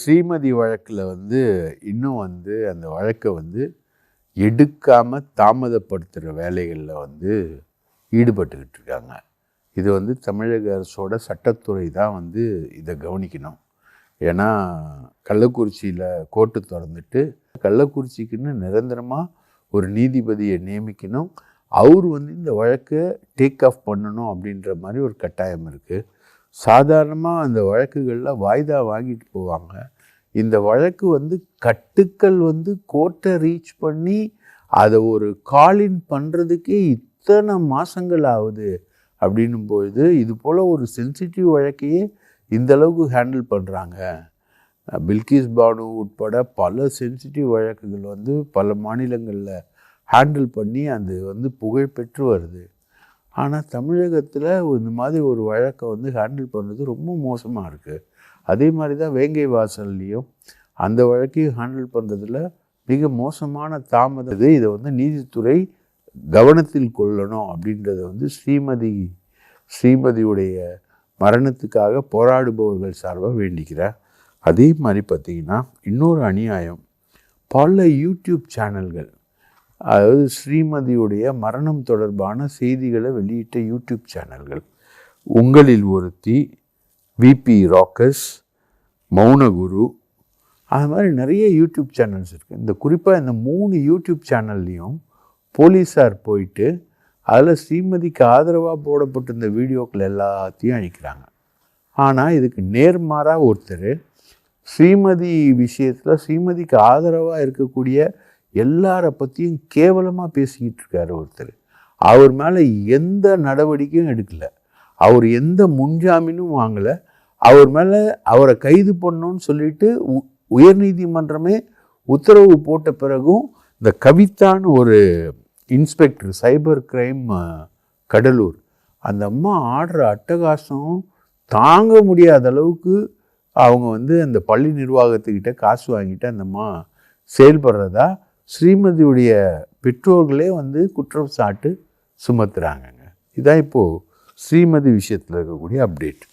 ஸ்ரீமதி வழக்கில் வந்து இன்னும் வந்து அந்த வழக்கை வந்து எடுக்காமல் தாமதப்படுத்துகிற வேலைகளில் வந்து ஈடுபட்டுக்கிட்டு இருக்காங்க இது வந்து தமிழக அரசோட சட்டத்துறை தான் வந்து இதை கவனிக்கணும். ஏன்னா கள்ளக்குறிச்சியில் கோர்ட்டு திறந்துட்டு கள்ளக்குறிச்சிக்குன்னு நிரந்தரமாக ஒரு நீதிபதியை நியமிக்கணும். அவர் வந்து இந்த வழக்கை டேக் ஆஃப் பண்ணணும் அப்படின்ற மாதிரி ஒரு கட்டாயம் இருக்குது சாதாரணமாக அந்த வழக்குகளில் வாய்தா வாங்கிட்டு போவாங்க. இந்த வழக்கு வந்து கட்டுக்கள் வந்து கோர்ட்டை ரீச் பண்ணி அதை ஒரு காலின் பண்ணுறதுக்கே இத்தனை மாதங்கள் ஆகுது அப்படின்னும் பொழுது இது போல் ஒரு சென்சிட்டிவ் வழக்கையே இந்த அளவுக்கு ஹேண்டில் பண்ணுறாங்க பில்கிஸ் பானு உட்பட பல சென்சிட்டிவ் வழக்குகள் வந்து பல மாநிலங்களில் ஹேண்டில் பண்ணி அது வந்து புகழ் பெற்று வருது. ஆனால் தமிழகத்தில் இந்த மாதிரி ஒரு வழக்கை வந்து ஹேண்டில் பண்ணுறது ரொம்ப மோசமாக இருக்குது அதே மாதிரி தான் வேங்கை வாசல்லையும் அந்த வழக்கையும் ஹேண்டில் பண்ணுறதுல மிக மோசமான தாமதம். இதை வந்து நீதித்துறை கவனத்தில் கொள்ளணும் அப்படின்றத வந்து ஸ்ரீமதி ஸ்ரீமதியுடைய மரணத்துக்காக போராடுபவர்கள் சார்பாக வேண்டிக்கிறேன். அதே மாதிரி பார்த்திங்கன்னா இன்னொரு அநியாயம். பல யூடியூப் சேனல்கள் அதாவது ஸ்ரீமதியுடைய மரணம் தொடர்பான செய்திகளை வெளியிட்ட யூடியூப் சேனல்கள். உங்களில் ஒருத்தி விபி ராக்கஸ் மௌனகுரு அது மாதிரி நிறைய யூடியூப் சேனல்ஸ் இருக்குது இந்த குறிப்பாக இந்த மூணு யூடியூப் சேனல்லையும் போலீஸார் போயிட்டு அதில் ஸ்ரீமதிக்கு ஆதரவாக போடப்பட்டிருந்த வீடியோக்கள் எல்லாத்தையும் அழிக்கிறாங்க. ஆனால் இதுக்கு நேர்மாறாக ஒருத்தர் ஸ்ரீமதி விஷயத்தில் ஸ்ரீமதிக்கு ஆதரவாக இருக்கக்கூடிய எல்லாரை பற்றியும் கேவலமாக பேசிக்கிட்டு இருக்காரு ஒருத்தர். அவர் மேலே எந்த நடவடிக்கையும் எடுக்கலை. அவர் எந்த முன்ஜாமீனும் வாங்கலை. அவர் மேலே அவரை கைது பண்ணணும்னு சொல்லிட்டு உ உயர்நீதிமன்றமே உத்தரவு போட்ட பிறகும் இந்த கவிதான்னு ஒரு இன்ஸ்பெக்டர் சைபர் கிரைம் கடலூர் அந்த அம்மா ஆடுற அட்டகாசம் தாங்க முடியாத அளவுக்கு அவங்க வந்து அந்த பள்ளி நிர்வாகத்துக்கிட்ட காசு வாங்கிட்டு அந்த அம்மா செயல்படுறதா ஸ்ரீமதியுடைய பெற்றோர்களே வந்து குற்றம் சாட்டு சுமத்துறாங்கங்க. இதான் இப்போது ஸ்ரீமதி விஷயத்தில் இருக்கக்கூடிய அப்டேட்